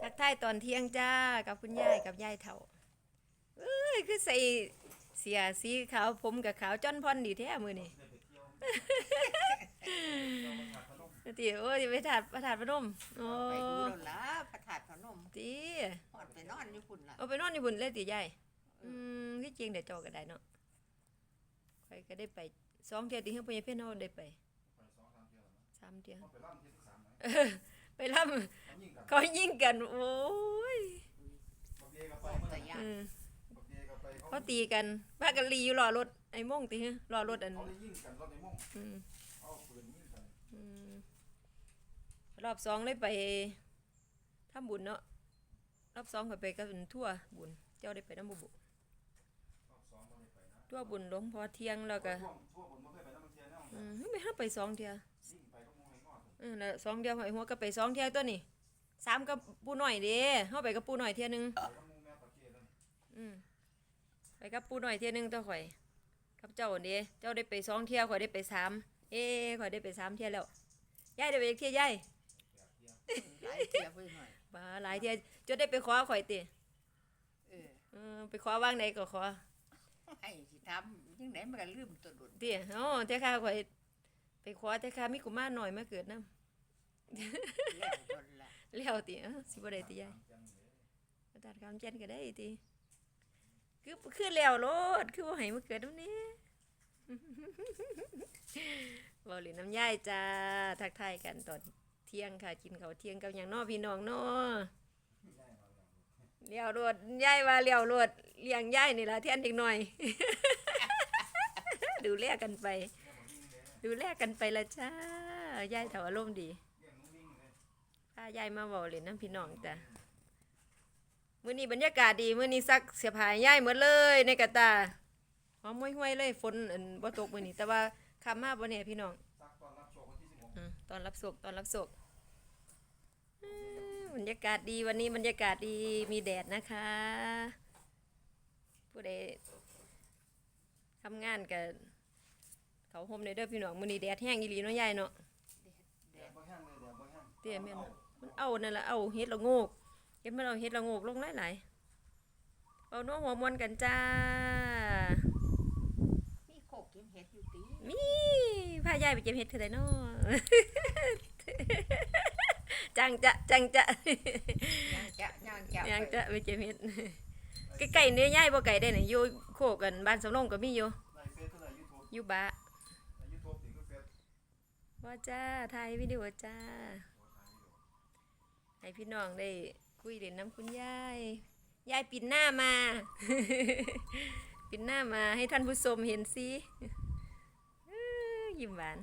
ทักทายตอนเที่ยงจ้ากับคุณยายกับยายเฒ่าเอ้ยคือใส่เสียสีขาวผมกับขาวจ้อนพอนดีแท้มือนี่ตีโอ้ยไปถาดประถาดพนมโอ้ไปดูแล้วล่ะพระธาตุพนมตีหอดไปนอนอยู่พุ่นล่ะเอาไปนอนอยู่บุญเลยตียายอืมที่จริงเดี๋ยวจอก็ได้เนาะใครก็ได้ไปสองเที่ยวตีให้พ่อใหญ่เพ่นเฮาได้ไปสามเที่ยวเออไปล่ำ เขายิงกัน โอ้ยแต่ยาอืมเขาตีกันพากันลีอยู่รอรถไอ้โม่งตีฮะรอรถอันเขาได้ยิงกันรถในม่งอืม เอาปืนยิงกันอืมรอบสองเลยไปทำบุญเนาะรอบสองก็ไปกับทั่วบุญ เจ้าได้ไปน้ำบุบุรอบสองบ่ได้ไปนะทั่วบุญหลวงพอเที่ยงแล้วก็ทั่วทั่วบนบ่เคยไปน้ำมันเทียนเนาะอืมไม่ห้าไปสองเที่ยยิงไปก็มองให้งอดเออแล้วสองเที่ยวหอยหัวก็ไปสองเที่ยวตัวนี่ สามกับปูหน่อยเด้เฮาไปกับปูหน่อยเที่ยหนึงไปก็มองแม่ปากเกนั่นอืมไปกับปูหน่อยเที่ยหนึงตัวข่อยกับเจ้าเด้เจ้าได้ไปสองเที่ยวข่อยได้ไปสามเอ้ข่อยได้ไปสามเที่ยวแล้วยายได้ไปอีกเที่ยวยายหลายเที่ยวไปหน่อยบ้าหลายเที่ยวจนได้ไปขอข่อยติเออเออไปขอว่างใดก็ขอให้สิทำยังไงมันก็ลืมตัวดุนเตี้ยอ๋อเจ้าข้าข่อยไปขอเจ้าข้ามีกุมารหน่อยมาเกิดนำแล้วตนละแล้ วติสิบ่ได้ติยายอาจารย์คำเจนก็ได้ติคือคือแล้วโลดคือบ่ให้มาเกิดนำนี้บ่เล่น้ำยายจ้าทักทายกันตอนเที่ยงค่ะกินข้าวเที่ยงกับหยังน้อพี่น้องน้อเลี้ยวรวดยายว่าเลี้ยวรวดเลี้ยงยายนี่ล่ะแทนเด็กน้อย ดูแลกันไป ดูแลกันไปละจ้ายายเถาอารมณ์ดี พายายมาบอกเลยน้ำพี่น้องจ้ะมื้อนี้บรรยากาศดีมื้อนี้ซักเสียผายยายหมดเลยในกระตาหอมห้วยๆเลยฝนอันบ่ตกมื้อนี้แต่ว่าคำมาบ่แน่พี่น้องซักตอนรับโชควันที่สิบหกอืมตอนรับศกตอนรับศกอืมบรรยากาศดีวันนี้บรรยากาศดีมีแดดนะคะ ผู้ใดทำงานกับเขาห่มในเด้อพี่น้องมื้อนี้แดดแห้งอีหลีเนาะยายเนาะแดดบ่แห้งเลยแดดบ่แห้งเตี้ยแม่น มันเอานั่นล่ะเอาเฮ็ดละโงกเฮ็ดมันเอาเฮ็ดละโงกลงหลายๆเอาน้องหัวมวนกันจ้า มีโคกเก็บเห็ดอยู่ตีมีพายายไปเก็บเฮ็ดเท่าใดเนาะจังจะจังจะย่างจะย่างจะยังจะไปเก็บเห็ดใกล้ๆเนื้อย่ายบ่ไก่ได้น่ะอยู่โคกันบ้านสำโรงก็มีอยู่ในเฟซเท่าไหร่ยูทูบอยู่บะในยูทูบถึงก็เฟซว่าจ้าถ่ายวิดีโอจ้า ให้พี่น้องได้คุยเล่นน้ำคุณยาย ยายปิดหน้ามา ปิดหน้ามาให้ท่านผู้ชมเห็นสิยิ้มหวาน